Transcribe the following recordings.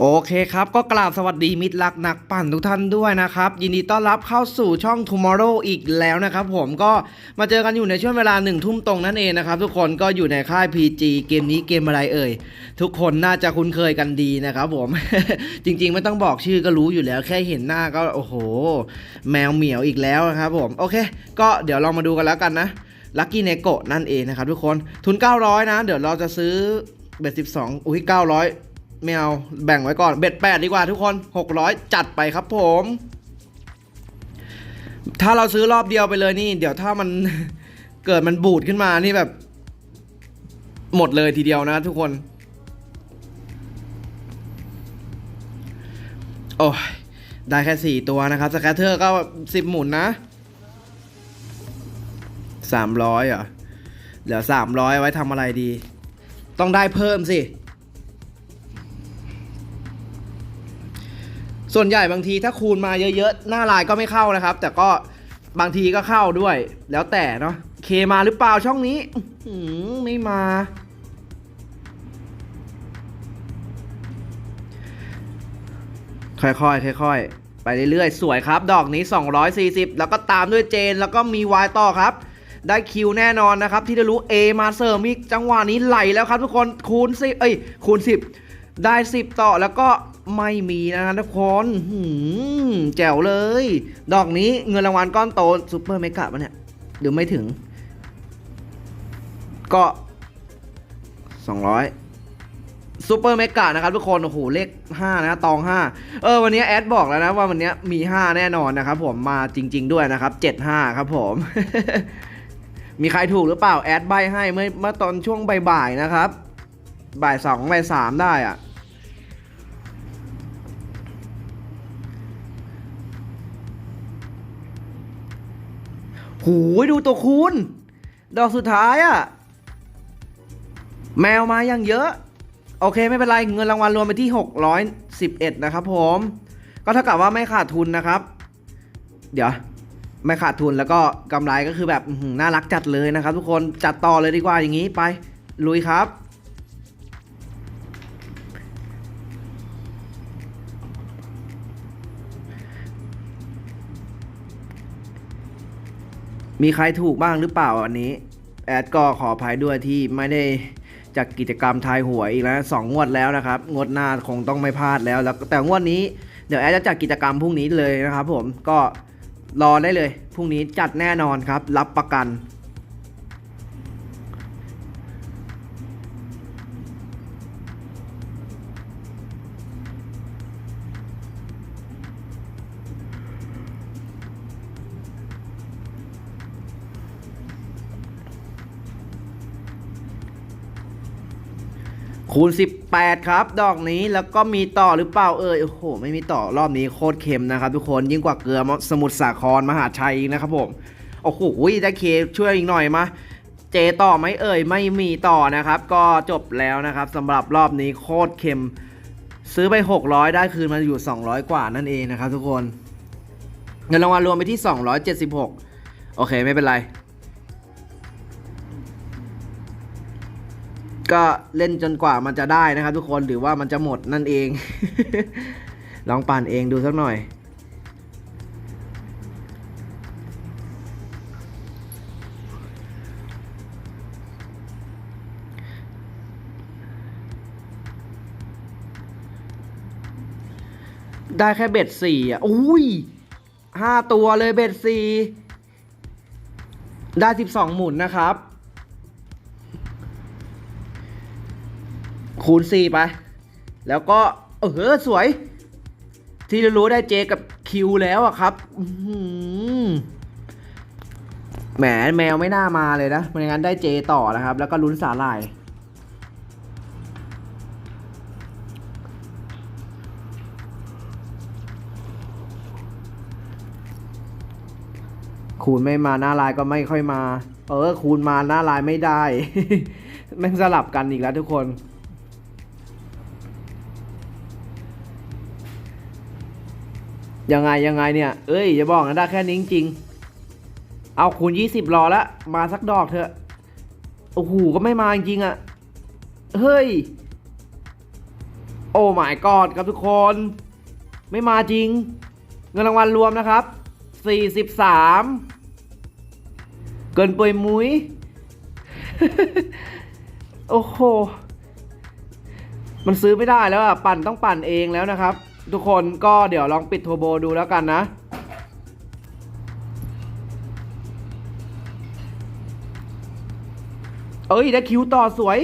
โอเคครับก็กราบสวัสดีมิตรรักนักปั่นทุกท่านด้วยนะครับ ยินดีต้อนรับเข้าสู่ช่อง Tomorrow อีกแล้วนะครับผมก็มาเจอกันอยู่ในช่วงเวลาหนึ่งทุ่มตรงนั่นเองนะครับ ทุกคนก็อยู่ในค่าย PG เกมนี้เกมอะไรเอ่ย ทุกคนน่าจะคุ้นเคยกันดีนะครับผม จริง ๆ ไม่ต้องบอกชื่อก็รู้อยู่แล้ว แค่เห็นหน้าก็โอ้โห แมวเหมียวอีกแล้วนะครับผมโอเค ก็เดี๋ยวเรามาดูกันแล้วกันนะลัคกี้เนโกนั่นเองนะครับทุกคนทุน 900 นะ เดี๋ยวเราจะซื้อเบ็ด12 อุ้ย900 ไม่เอาแบ่งไว้ก่อนเบ็ดแปดดีกว่าทุกคน 600 จัดไปครับผม ถ้าเราซื้อรอบเดียวไปเลยนี่ เดี๋ยวถ้ามันเกิดมันบูดขึ้นมานี่แบบ หมดเลยทีเดียวนะทุกคน โอ้ยได้แค่สี่ตัวนะครับสแคตเตอร์ก็สิบหมุนนะสามร้อยเหรอเหลือสามร้อยไว้ทำอะไรดี ต้องได้เพิ่มสิ ส่วนใหญ่บางทีถ้าคูณมาเยอะๆ หน้าลายก็ไม่เข้านะครับ แต่ก็บางทีก็เข้าด้วย แล้วแต่เนาะเคมาหรือเปล่าช่องนี้อไม่มา ค่อยๆค่อยๆไปเรื่อยๆ สวยครับ ดอกนี้ 240 แล้วก็ตามด้วยเจน แล้วก็มีวายต่อครับ ได้คิวแน่นอนนะครับ ที่ได้รู้ A มาเสริมอีกจังหวะนี้ไหลแล้วครับทุกคนคูณ10เอ้ยคูณ 10 ได้ 10 ต่อแล้วก็ ไม่มีนะทุกคนหืมแจ๋วเลย ดอกนี้เงินรางวัลก้อนโตซูเปอร์เมกะปะเนี่ยหรือไม่ถึง ก็200ซูเปอร์เมกะนะครับทุกคน โอ้โห เลข 5 นะตอง 5 เออ วันนี้แอดบอกแล้วนะว่าวันนี้มี 5 แน่นอนนะครับผมมาจริง ๆ ด้วยนะครับ 75 ครับผม มีใครถูกหรือเปล่า แอดใบให้เมื่อเมื่อตอนช่วงบ่ายๆนะครับ บ่ายสองบ่ายสามได้อะ หูยดูตัวคูณ ดอกสุดท้ายอะ่ะแมวมาอย่างเยอะ โอเคไม่เป็นไร เงินรางวัลรวมไปที่ 611 นะครับผม ก็เท่ากับว่าไม่ขาดทุนนะครับ เดี๋ยว ไม่ขาดทุนแล้วก็กำไรก็คือแบบน่ารักจัดเลยนะครับ ทุกคนจัดต่อเลยดีกว่าอย่างนี้ไปลุยครับ มีใครถูกบ้างหรือเปล่าอันนี้ แอดก็ขออภัยด้วยที่ไม่ได้จัดกกิจกรรมทายหวยอีกแล้วสองงวดแล้วนะครับ งวดหน้าคงต้องไม่พลาดแล้ว แล้วแต่งวดนี้เดี๋ยวแอดจะจัดกิจกรรมพรุ่งนี้เลยนะครับ ผมก็รอได้เลยพรุ่งนี้จัดแน่นอนครับ รับประกัน คูณ 18 ครับ ดอกนี้แล้วก็มีต่อหรือเปล่าเอ่ยโอ้โห ไม่มีต่อรอบนี้โคตรเค็มนะครับ ทุกคนยิ่งกว่าเกลือสมุทรสาครมหาชัยอีกนะครับผมโอ้โหได้เคช่วยอีกหน่อยมาเจต่อไหมเอ่ยไม่มีต่อนะครับ ก็จบแล้วนะครับสำหรับรอบนี้โคตรเค็ม ซื้อไป 600 ได้คืนมาอยู่ 200 กว่านั่นเองนะครับ ทุกคนเงินรางวัลรวมไปที่ 276 โอเคไม่เป็นไร ก็เล่นจนกว่ามันจะได้นะครับ ทุกคนหรือว่ามันจะหมดนั่นเอง ลองปั่นเองดูสักหน่อยได้แค่เบ็ดสี่อะอุ้ยห้าตัวเลยเบ็ดสี่ได้สิบสองหมุนนะครับ คูณ4ไป แล้วก็ เออสวย ที่รู้ได้เจกับคิวแล้วอะครับแหมแมวไม่น่ามาเลยนะไม่งั้นได้เจต่อนะครับ แล้วก็ลุ้นสาหร่ายคูณไม่มาหน้าลายก็ไม่ค่อยมา เออคูณมาหน้าลายไม่ได้ แม่งสลับกันอีกแล้วทุกคน ยังไงยังไงเนี่ย เอ้ยอย่าบอกนะได้แค่นี้จริงๆ เอาคูณ20รอล้วมาสักดอกเถอะ โอ้โหก็ไม่มาจริงอะเฮ้ย โอ้ my god ครับทุกคน ไม่มาจริง เงินรางวัลรวมนะครับ 43 เกินปุยมุ้ย โอ้โห มันซื้อไม่ได้แล้วอะ ปั่นต้องปั่นเองแล้วนะครับ ทุกคนก็เดี๋ยวลองปิดโทรโบดูแล้วกันนะ เอ้ยได้คิวต่อสวย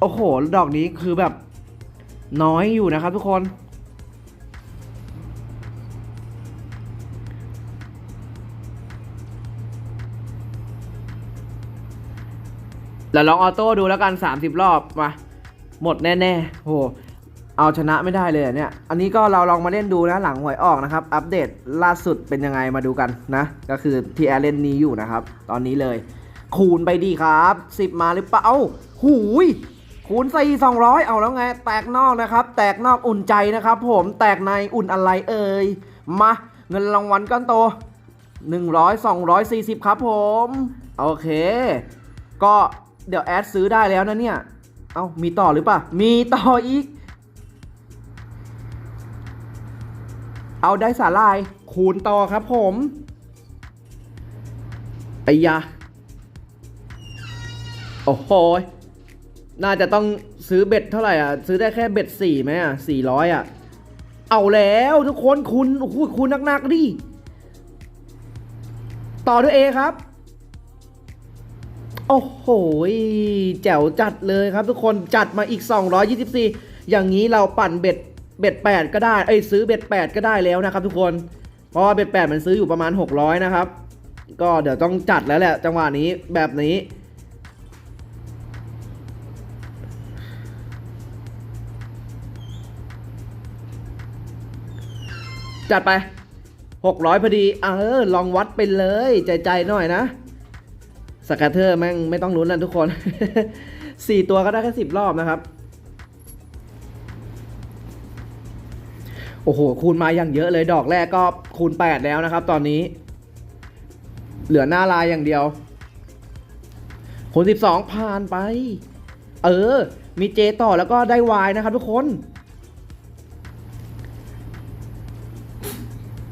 โอ้โห ดอกนี้คือแบบน้อยอยู่นะครับทุกคนแล้วลองออโต้ดูแล้วกัน 30 รอบมา หมดแน่ ๆ โห เอาชนะไม่ได้เลยเนี่ย อันนี้ก็เราลองมาเล่นดูนะหลังหวยออกนะครับ อัปเดตล่าสุดเป็นยังไงมาดูกันนะ ก็คือที่แอร์เล่นนี้อยู่นะครับ ตอนนี้เลย คูณไปดีครับ 10 มาหรือเปล่าเอาหูย คูณ4 200เอาแล้วไง แตกนอกนะครับ แตกนอกอุ่นใจนะครับ ผมแตกในอุ่นอะไรเอ่ย มา เงินรางวัลก้อนโต 100 240 ครับผม โอเค ก็เดี๋ยวแอดซื้อได้แล้วนะเนี่ย เอ้ามีต่อหรือเปล่า มีต่ออีก เอาได้สาลายคูณต่อครับผมไอ้ยาโอ้โหน่าจะต้องซื้อเบ็ดเท่าไหร่อะ ซื้อได้แค่เบ็ดสี่ไหมอะสี่ร้อยอะ เอาแล้วทุกคนคุณโอ้โหคุณนักๆดิต่อด้วยเอครับ โอ้โหแจ๋วจัดเลยครับทุกคนจัดมาอีก 224 อย่างนี้เราปั่นเบ็ด เบ็ด8ก็ได้ เอ้ยซื้อเบ็ด8ก็ได้แล้วนะครับทุกคน เพราะว่าเบ็ด8มันซื้ออยู่ประมาณ 600 นะครับ ก็เดี๋ยวต้องจัดแล้วแหละ จังหวะนี้แบบนี้ จัดไป 600 พอดี เออ ลองวัดไปเลย ใจๆหน่อยนะสแกตเตอร์แม่งไม่ต้องลุ้นแล้วทุกคนสี่ตัวก็ได้แค่สิบรอบนะครับ โอ้โห คูณมาอย่างเยอะเลยดอกแรกก็คูณ 8 แล้วนะครับ ตอนนี้ เหลือหน้าลายอย่างเดียว คูณ 12 ผ่านไป เออ มีเจต่อแล้วก็ได้วายนะครับทุกคน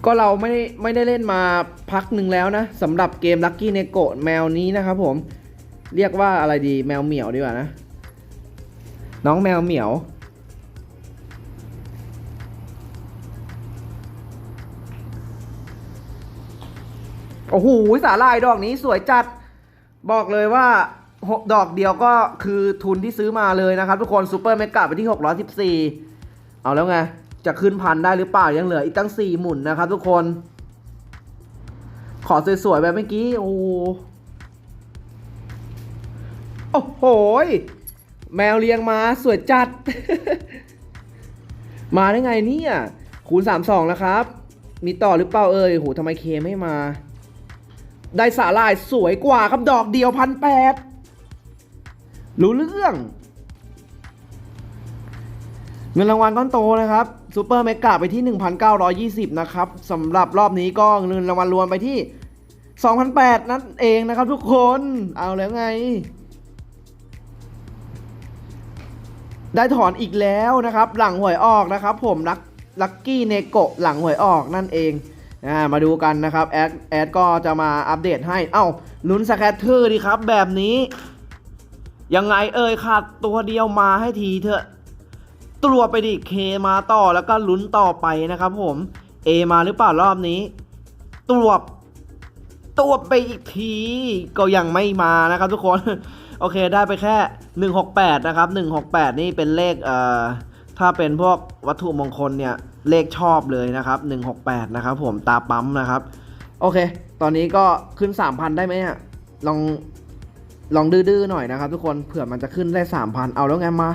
ก็เราไม่ได้ไม่ได้เล่นมาพักหนึ่งแล้วนะสำหรับเกม Lucky n e g o แมวนี้นะครับผม เรียกว่าอะไรดีแมวเหมียวดีกว่านะ น้องแมวเหมียว โอ้โหสาลายดอกนี้สวยจัด บอกเลยว่าหกดอกเดียวก็คือทุนที่ซื้อมาเลยนะครับ ทุกคนซูเปอร์เมกะไปที่ 614 เอาแล้วไง จะขึ้นพันได้หรือเปล่ายังเหลืออีกตั้ง 4 หมุนนะครับ ทุกคน ขอสวยๆแบบเมื่อกี้ โอ้โหโอ้โหแมวเลี้ยงมาสวยจัด มาได้ไงเนี่ยคูณ 32 แล้วครับ มีต่อหรือเปล่าเอ่ยโหทำไมเคไม่มา ได้สาลายสวยกว่าครับดอกเดียวพันแปดรู้เรื่อง เงินรางวัลก้อนโตนะครับซูเปอร์เมกะไปที่ 1,920 นะครับสำหรับรอบนี้ก็เงินรางวัลรวมไปที่ 2,008 นั่นเองนะครับทุกคนเอาแล้วไง ได้ถอนอีกแล้วนะครับ หลังหวยออกนะครับ ผมลักลักกี้เนโกหลังหวยออกนั่นเอง อ่ามาดูกันนะครับแอดแอดก็จะมาอัปเดตให้ เอ้าลุ้นสแคตเตอร์ดีครับ แบบนี้ ยังไงเอ่ยขาดตัวเดียวมาให้ทีเถอะตัวไปดิเคมาต่อแล้วก็ลุ้นต่อไปนะครับผม A มาหรือเปล่ารอบนี้ตัวตัวไปอีกทีก็ยังไม่มานะครับทุกคน โอเคได้ไปแค่ 168 นะครับ 168 นี่เป็นเลขเอ่อถ้าเป็นพวกวัตถุมงคลเนี่ย เลขชอบเลยนะครับ 168 นะครับผมตาปั๊มนะครับ โอเค ตอนนี้ก็ขึ้น 3,000 ได้ไหมอะลองลองดื้อๆหน่อยนะครับ ทุกคนเผื่อมันจะขึ้นได้ 3,000 เอาแล้วไงมา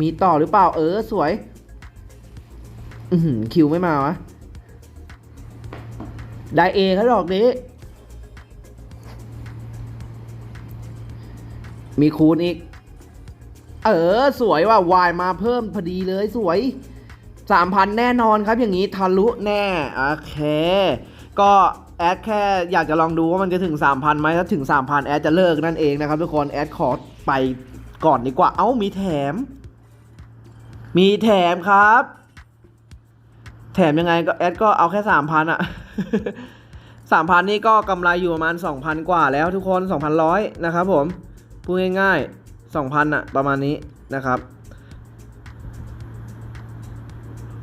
มีต่อหรือเปล่าเออสวย อืคิวไม่มาวะ ได้เอครับดอกนี้ มีคูณอีก เออ สวยว่ะวายมาเพิ่มพอดีเลยสวย 3,000 แน่นอนครับอย่างนี้ทะลุแน่โอเค ก็แอดแค่อยากจะลองดูว่ามันจะถึง 3,000ไหมถ้าถึง 3,000 แอดจะเลิกนั่นเองนะครับทุกคนแอดขอไปก่อนดีกว่า เอ้ามีแถม มีแถมครับ แถมยังไงก็แอดก็เอาแค่ 3,000อะ3,000 นี่ก็กำไรอยู่ประมาณ 2,000 กว่าแล้วทุกคน 2,100 นะครับผมพูดง่ายๆ 2,000อะประมาณนี้นะครับ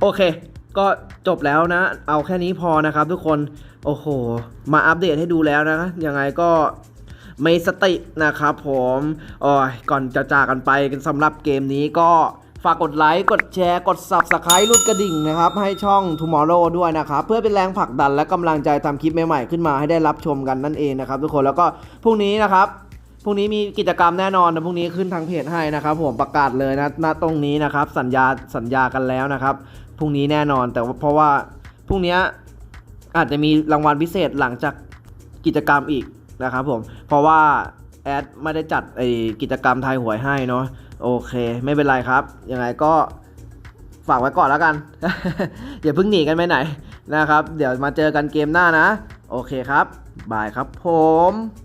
โอเค ก็จบแล้วนะ เอาแค่นี้พอนะครับทุกคน โอ้โห มาอัปเดตให้ดูแล้วนะยังไงก็ไม่สตินะครับผมโอ้ยก่อนจะจากกันไปกันสำหรับเกมนี้ก็ฝากกดไลค์ กดแชร์ กด Subscribe รูดกระดิ่งนะครับ ให้ช่อง Tomorrow ด้วยนะครับ เพื่อเป็นแรงผลักดันและกำลังใจทำคลิปใหม่ๆ ขึ้นมาให้ได้รับชมกันนั่นเองนะครับทุกคนแล้วก็พรุ่งนี้นะครับพรุ่งนี้มีกิจกรรมแน่นอนนะพรุ่งนี้ขึ้นทางเพจให้นะครับ ผมประกาศเลยนะณตรงนี้นะครับ สัญญาสัญญากันแล้วนะครับ พรุ่งนี้แน่นอน แต่ว่าเพราะว่าพรุ่งนี้อาจจะมีรางวัลพิเศษหลังจากกิจกรรมอีกนะครับผม เพราะว่าแอดไม่ได้จัดไอกิจกรรมทายหวยให้เนาะโอเค ไม่เป็นไรครับ ยังไงก็ฝากไว้ก่อนแล้วกัน อย่าเพิ่งหนีกันไปไหนนะครับ เดี๋ยวมาเจอกันเกมหน้านะ โอเคครับ บายครับผม